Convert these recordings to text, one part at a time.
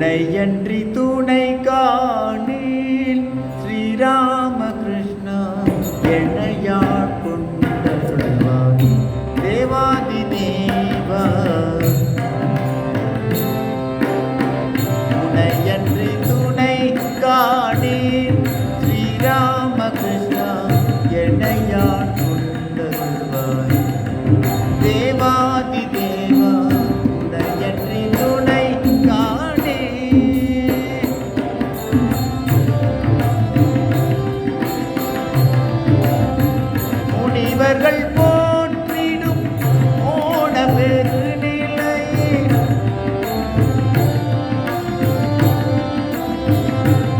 துணையன்றி துணை காணு. முனிவர்கள் போற்றிடும் ஓட பெருநிலை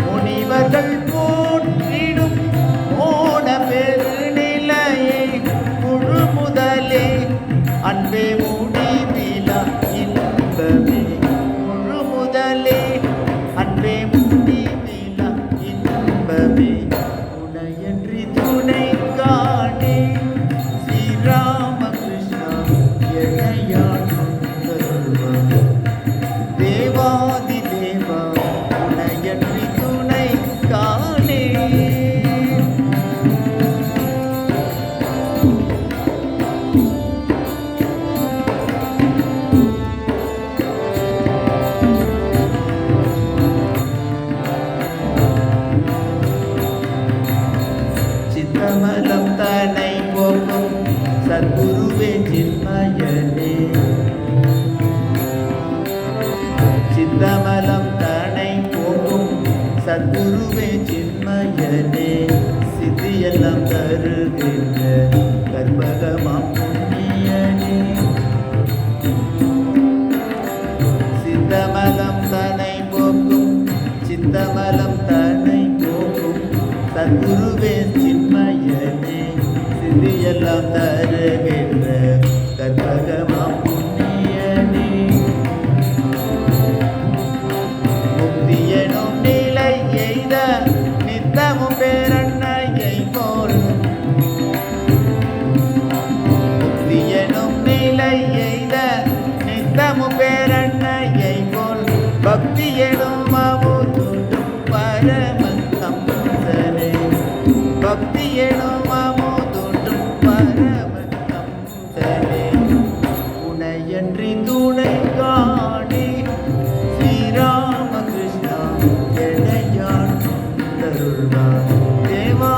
முனிவர்கள் போற்றிடும் ஓட பெருநிலையை முழு முதலே அன்பே முடிவிலா இன்பமே. முழு முதலே அன்பே முடிவிலா இன்பமே. சித்தமலம் தனை போக்கும் சத்குருவே சின்மயனே சித்தமலம் தனை போக்கும் சத்குருவே சின்மயனே சித்தியெல்லாம் தருகின்ற கற்பகமாம் புண்ணியனே சித்தமலம் தனை போக்கும் சித்தமலம் தனை போக்கும் சத்குருவே சின்மயனே எல்லாம் தருகின்ற கற்பகமா புண்ணியனே. முக்தியனும் நிலை எய்த நித்தமும் பேர கருணா தேவா